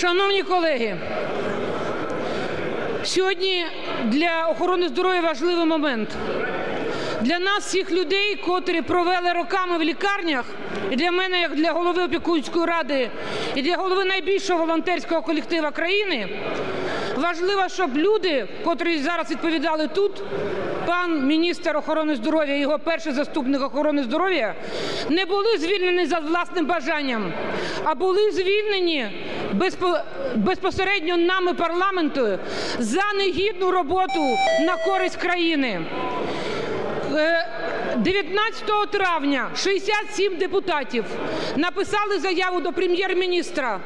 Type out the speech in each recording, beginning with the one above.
Шановні колеги, сьогодні для охорони здоров'я важливий момент. Для нас, всіх людей, котрі провели роками в лікарнях, і для мене, як для голови опікунської ради, і для голови найбільшого волонтерського колектива країни, важливо, щоб люди, котрі зараз відповідали тут, пан міністр охорони здоров'я, його перший заступник охорони здоров'я, не були звільнені за власним бажанням, а були звільнені безпосередньо нами парламенту за негідну роботу на користь країни. Е, 19 травня 67 депутатів написали заяву до прем'єр-міністра.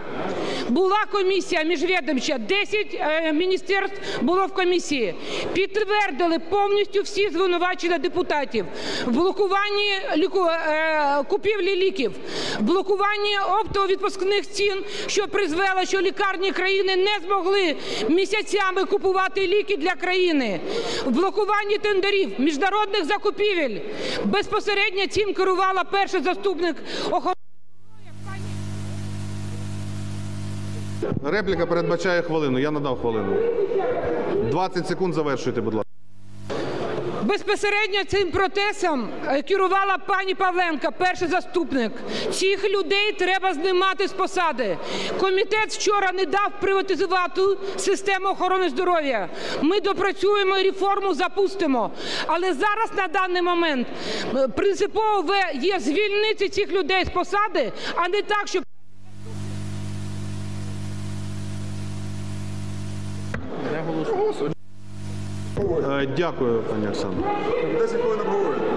Була комісія міжвідомча, 10 е, міністерств було в комісії. Підтвердили повністю всі звинувачення депутатів в блокуванні е, купівлі ліків, в блокуванні оптово-відпускних цін, що призвело, що лікарні країни не змогли місяцями купувати ліки для країни, в блокуванні тендерів, міжнародних закупівель. Безпосередньо цим керувала перший заступник охорони. Репліка передбачає хвилину. Я надав хвилину. 20 секунд завершуйте, будь ласка. Безпосередньо цим процесом е, керувала пані Павленка, перший заступник. Цих людей треба знімати з посади. Комітет вчора не дав приватизувати систему охорони здоров'я. Ми допрацюємо реформу запустимо. Але зараз на даний момент е, принципово є звільнити цих людей з посади, а не так, щоб Дякую, пані Оксано. 10 хвилин обговорення.